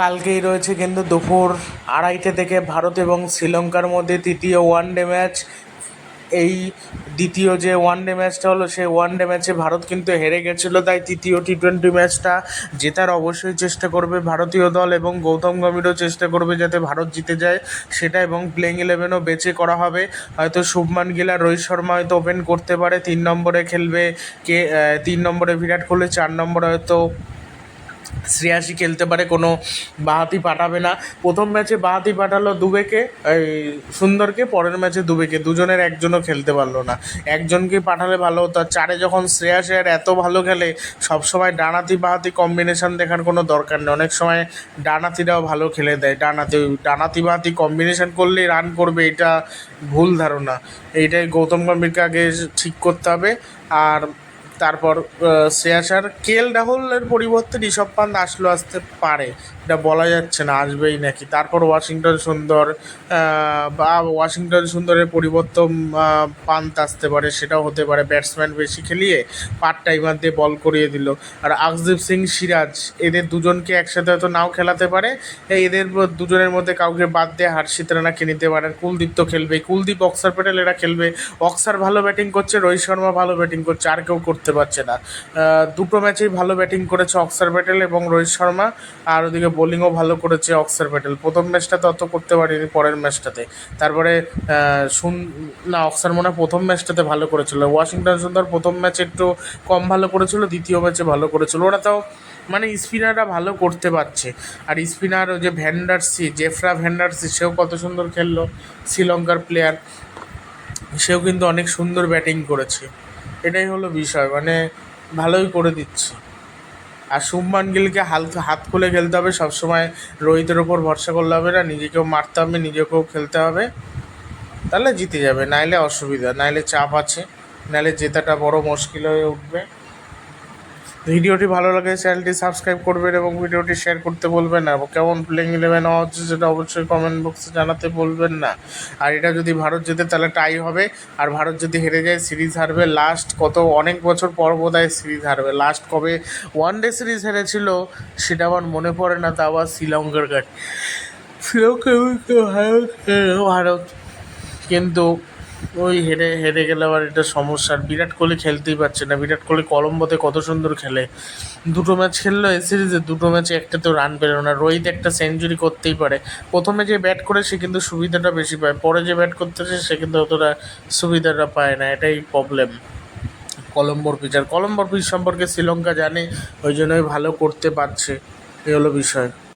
কালকেই রয়েছে কিন্তু দুপুর আড়াইটে থেকে ভারত এবং শ্রীলঙ্কার মধ্যে তৃতীয় ওয়ানডে ম্যাচ এই দ্বিতীয় যে ওয়ান ডে ম্যাচটা হলো, সেই ওয়ান ডে ম্যাচে ভারত কিন্তু হেরে গেছিল, তাই তৃতীয় টি টোয়েন্টি ম্যাচটা জেতার অবশ্যই চেষ্টা করবে ভারতীয় দল এবং গৌতম গম্ভীরও চেষ্টা করবে যাতে ভারত জিতে যায়। সেটা এবং প্লেইং ইলেভেনও বেছে করা হবে। হয়তো শুভমান গিল রোহিত শর্মা হয়তো ওপেন করতে পারে। তিন নম্বরে খেলবে কে তিন নম্বরে বিরাট কোহলি, চার নম্বরে হয়তো শ্রেয়াসী খেলতে পারে, কোনো বাহাতি পাঠাবে না। প্রথম ম্যাচে বাহাতি পাঠালো দুবেকে, এই সুন্দরকে, পরের ম্যাচে দুবেকে। দুজনের একজনও খেলতে পারল না। একজনকে পাঠালে ভালো হতো। চারে যখন শ্রেয়াস আর এত ভালো খেলে, সবসময় ডানাতি বাহাতি কম্বিনেশন দেখার কোনো দরকার নেই। অনেক সময় ডানাতিরাও ভালো খেলে দেয়। ডানাতি ডানাতি বাহাতি কম্বিনেশন করলেই রান করবে, এটা ভুল ধারণা। এইটাই গৌতম গম্ভীরকে আগে ঠিক করতে হবে। আর তারপর শ্রেয়াস আর কেএল রাহুলের পরিবর্তে ঋষভ পান্ত আসলেও আসতে পারে। এটা বলা যাচ্ছে না, আসবেই নাকি? তারপর ওয়াশিংটন সুন্দর বা ওয়াশিংটন সুন্দরের পরিবর্তন পান্ত আসতে পারে, সেটাও হতে পারে। ব্যাটসম্যান বেশি খেলিয়ে পার্ট টাইমার দিয়ে বল করিয়ে দিল। আর আকদীপ সিং, সিরাজ, এদের দুজনকে একসাথে হয়তো নাও খেলাতে পারে। এদের দুজনের মধ্যে কাউকে বাদ দিয়ে হার্ষিত রানাকে নিতে পারেন কুলদীপ তো খেলবে কুলদীপ, অক্সার প্যাটেল, এরা খেলবে। অক্সার ভালো ব্যাটিং করছে, রোহিত শর্মা ভালো ব্যাটিং করছে, আর কেউ করতে পারছে না। দুটো ম্যাচেই ভালো ব্যাটিং করেছে অক্সার প্যাটেল এবং রোহিত শর্মা। আর ওদিকে বোলিংও ভালো করেছে অক্সার প্যাটেল। প্রথম ম্যাচটাতে অত করতে পারিনি পরের ম্যাচটাতে। তারপরে শুন, না অক্সার মনে প্রথম ম্যাচটাতে ভালো করেছিল। ওয়াশিংটন সুন্দর প্রথম ম্যাচে একটু কম ভালো করেছিল, দ্বিতীয় ম্যাচে ভালো করেছিল। ওরা তাও মানে স্পিনাররা ভালো করতে পারছে। আর স্পিনার যে ভ্যান্ডারসি জেফরা ভ্যান্ডারসি সেও কত সুন্দর খেললো, শ্রীলঙ্কার প্লেয়ার সেও কিন্তু অনেক সুন্দর ব্যাটিং করেছে। এটাই হলো বিষয় মানে ভালোই করে দিচ্ছে। আর শুভমান গিলকে হালকা হাত খুলে খেলতে হবে, সবসময় রোহিতের ওপর ভরসা করলে হবে না, নিজেকেও মারতে হবে, নিজেকেও খেলতে হবে। তাহলে জিতে যাবে, নাইলে অসুবিধা, নাইলে চাপ আছে, নাইলে জেতাটা বড় মুশকিল হয়ে উঠবে। ভিডিওটি ভালো লাগে, চ্যানেলটি সাবস্ক্রাইব করবেন এবং ভিডিওটি শেয়ার করতে বলবেন না। এবং কেমন প্লেইং ইলেভেন হচ্ছে সেটা অবশ্যই কমেন্ট বক্সে জানাতে বলবেন না। আর এটা যদি ভারত জেতে তাহলে টাই হবে। আর ভারত যদি হেরে যায়, সিরিজ হারবে। লাস্ট কত, অনেক বছর পর বোধহয় সিরিজ হারবে। লাস্ট কবে ওয়ান ডে সিরিজ হেরেছিল, সেটা আমার মনে পড়ে না তা আবার শ্রীলঙ্কার কাছে। শ্রীলঙ্কা ভারত। কিন্তু ওই হেরে হেরে গেলে আবার এটা সমস্যা। আর বিরাট কোহলি খেলতেই পারছে না। বিরাট কোহলি কলম্বোতে কত সুন্দর খেলে। দুটো ম্যাচ খেললো এই সিরিজে, দুটো ম্যাচে একটা তো রান পেল না। রোহিত একটা সেঞ্চুরি করতেই পারে। প্রথমে যে ব্যাট করে সে কিন্তু সুবিধাটা বেশি পায়। পরে যে ব্যাট করতে করতেছে, সে কিন্তু অতটা সুবিধাটা পায় না। এটাই প্রবলেম কলম্বোর পিচ আর কলম্বোর পিচ সম্পর্কে শ্রীলঙ্কা জানে, ওই জন্যই ভালো করতে পারছে। এই হলো বিষয়।